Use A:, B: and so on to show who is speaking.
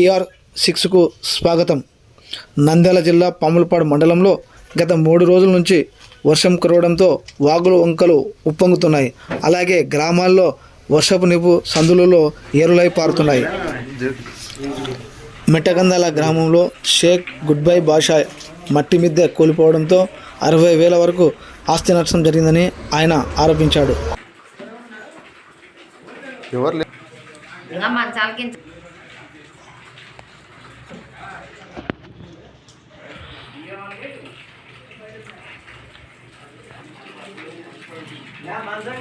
A: PR సిక్స్కు స్వాగతం. నంద్యాల జిల్లా పాములపాడు మండలంలో గత మూడు రోజుల నుంచి వర్షం కురవడంతో వాగులు వంకలు ఉప్పొంగుతున్నాయి. అలాగే గ్రామాల్లో వర్షపు నిప్పు సందులలో ఏరులై పారుతున్నాయి. మెట్టగందాల గ్రామంలో షేక్ గుడ్ బై బాషా మట్టి మిద్దె కూలిపోవడంతో అరవై వేల వరకు ఆస్తి నష్టం జరిగిందని ఆయన ఆరోపించాడు.
B: 你还
C: 蛮专